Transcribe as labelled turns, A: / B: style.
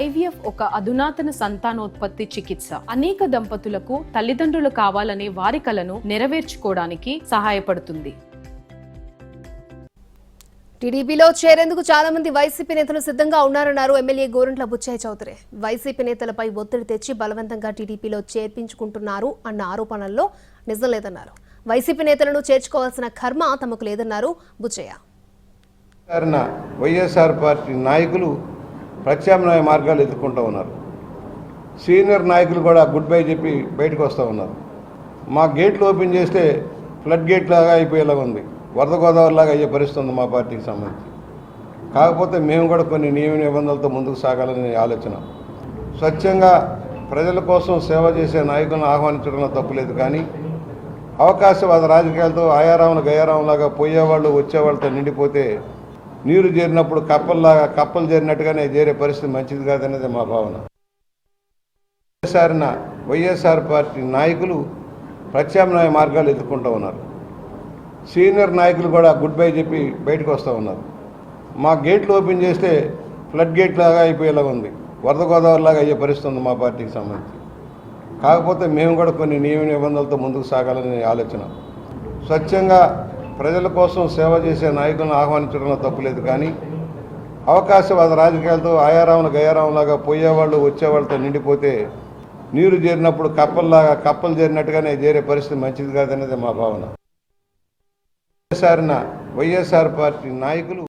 A: IVF ఒక అధునాతన సంతానోత్పత్తి చికిత్స. అనేక దంపతులకు తల్లిదండ్రులు కావాలనే వారి కలను నెరవేర్చుకోవడానికి సహాయపడుతుంది.
B: టీడీపీలో చేరేందుకు చాలా మంది వైసీపీ నేతలు సిద్ధంగా ఉన్నారన్నారు ఎమ్మెల్యే గోరంట్ల బుచ్చయ్య చౌదరి. వైసీపీ నేతలపై ఒత్తిడి తెచ్చి బలవంతంగా టీడీపీలో చేర్పించుకుంటున్నారు అన్న ఆరోపణల్లో నిజం లేదన్నారు వైసీపీ నేతలను చేర్చుకోవాల్సిన కర్మ తమకు లేదన్నారు బుచ్చయ్య.
C: వైఎస్ఆర్ పార్టీ నాయకులు ప్రత్యామ్నాయ మార్గాలు ఎదుర్కొంటూ ఉన్నారు. సీనియర్ నాయకులు కూడా గుడ్ బై చెప్పి బయటకు వస్తూ ఉన్నారు. మా గేట్లు ఓపెన్ చేస్తే ఫ్లడ్ గేట్ లాగా అయిపోయేలాగా ఉంది. వరద గోదావరి లాగా అయ్యే పరిస్థితి ఉంది మా పార్టీకి సంబంధించి. కాకపోతే మేము కూడా కొన్ని నియమ నిబంధనలతో ముందుకు సాగాలనే ఆలోచన. స్వచ్ఛంగా ప్రజల కోసం సేవ చేసే నాయకులను ఆహ్వానించడంలో తప్పులేదు కానీ అవకాశవాద రాజకీయాలతో ఆయారాములు గయారాములాగా పోయేవాళ్ళు వచ్చేవాళ్ళతో నిండిపోతే నీరు చేరినప్పుడు కప్పల్లాగా కప్పలు చేరినట్టుగానే చేరే పరిస్థితి మంచిది కాదనేది మా భావన. వైఎస్ఆర్న వైఎస్ఆర్ పార్టీ నాయకులు ప్రత్యామ్నాయ మార్గాలు ఎదుర్కొంటూ ఉన్నారు. సీనియర్ నాయకులు కూడా గుడ్ బై చెప్పి బయటకు వస్తూ ఉన్నారు. మా గేట్లు ఓపెన్ చేస్తే ఫ్లడ్ గేట్ లాగా అయిపోయేలాగా ఉంది. వరద గోదావరి లాగా అయ్యే పరిస్థితి ఉంది మా పార్టీకి సంబంధించి. కాకపోతే మేము కూడా కొన్ని నియమ నిబంధనలతో ముందుకు సాగాలనే ఆలోచన. స్వచ్ఛంగా ప్రజల కోసం సేవ చేసే నాయకులను ఆహ్వానించడంలో తప్పులేదు కానీ అవకాశవాద రాజకీయాలతో ఆయారాములు గయారాములాగా పోయేవాళ్ళు వచ్చేవాళ్ళతో నిండిపోతే నీరు చేరినప్పుడు కప్పల్లాగా కప్పలు చేరినట్టుగానే చేరే పరిస్థితి మంచిది కాదనేది మా భావన. వైఎస్ఆర్న వైఎస్ఆర్ పార్టీ నాయకులు